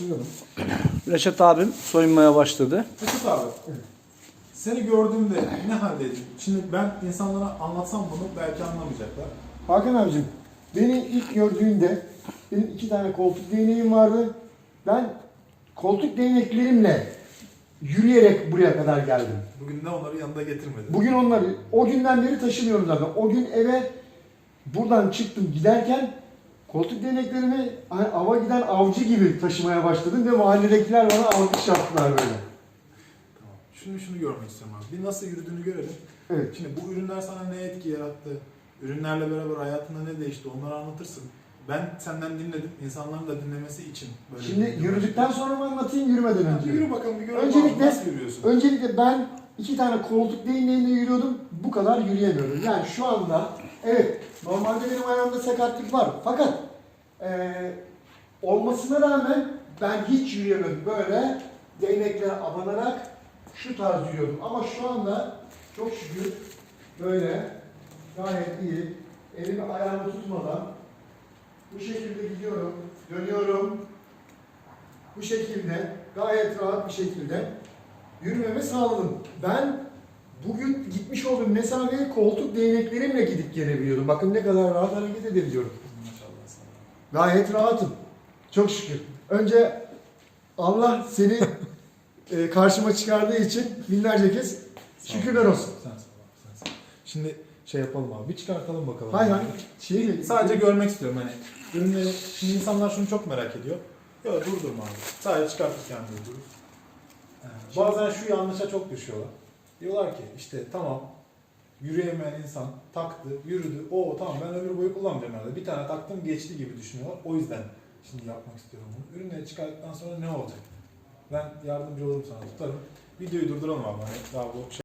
Sürüyorum. Reşat abim soyunmaya başladı. Mesut abi. Seni gördüğümde ne haldeydin? Şimdi ben insanlara anlatsam bunu belki anlamayacaklar. Hakan abicim, beni ilk gördüğünde benim iki tane koltuk değneğim vardı. Ben koltuk değneklerimle yürüyerek buraya kadar geldim. Bugün de onları yanında getirmedin. Bugün onları, o günden beri taşımıyorum zaten. O gün eve buradan çıktım giderken koltuk değneklerimi hani ava giden avcı gibi taşımaya başladım ve mahalledekiler bana alkış yaptılar böyle. Tamam. Şunu şunu görmek istiyorum abi. Bir nasıl yürüdüğünü görelim. Evet. Şimdi bu ürünler sana ne etki yarattı? Ürünlerle beraber hayatında ne değişti? Onları anlatırsın. Ben senden dinledim. İnsanların da dinlemesi için böyle Şimdi yürüdükten sonra mı anlatayım yürümeden önce? bir yürü bakalım bir görelim Öncelikle- nasıl yürüyorsun? Öncelikle ben iki tane koltuk değneğiyle yürüyordum. Bu kadar yürüyemiyordum. Yani şu anda evet normalde benim ayağımda sakatlık var. Fakat eee, olmasına rağmen ben hiç yürüyemedim. Böyle değneklere abanarak şu tarz yürüyordum. Ama şu anda çok şükür böyle gayet iyi. Elimi ayağımı tutmadan bu şekilde gidiyorum, dönüyorum. Bu şekilde gayet rahat bir şekilde yürümeme sağladım. Ben bugün gitmiş olduğum mesafeye koltuk değneklerimle gidip gelebiliyordum. Bakın ne kadar rahat hareket edebiliyorum. Gayet rahatım. Çok şükür. Önce Allah seni e, karşıma çıkardığı için binlerce kez şükürler olsun. Sen sen sağ ol. Şimdi şey yapalım abi. Bir çıkartalım bakalım. Hay hay. Şey, Sadece görmek istiyorum hani. Ürünleri, şimdi insanlar şunu çok merak ediyor. Yok durdurma abi. Sadece çıkartırken durdurur. Ee, Bazen şu yanlışa çok düşüyorlar. Diyorlar ki işte tamam yürüyemeyen insan taktı, yürüdü. O tamam ben ömür boyu kullanmayacağım herhalde. Bir tane taktım geçti gibi düşünüyorlar. O yüzden şimdi yapmak istiyorum bunu. Ürünleri çıkarttıktan sonra ne olacak? Ben yardımcı olurum sana tutarım. Videoyu durduralım abi. Hani daha bu şey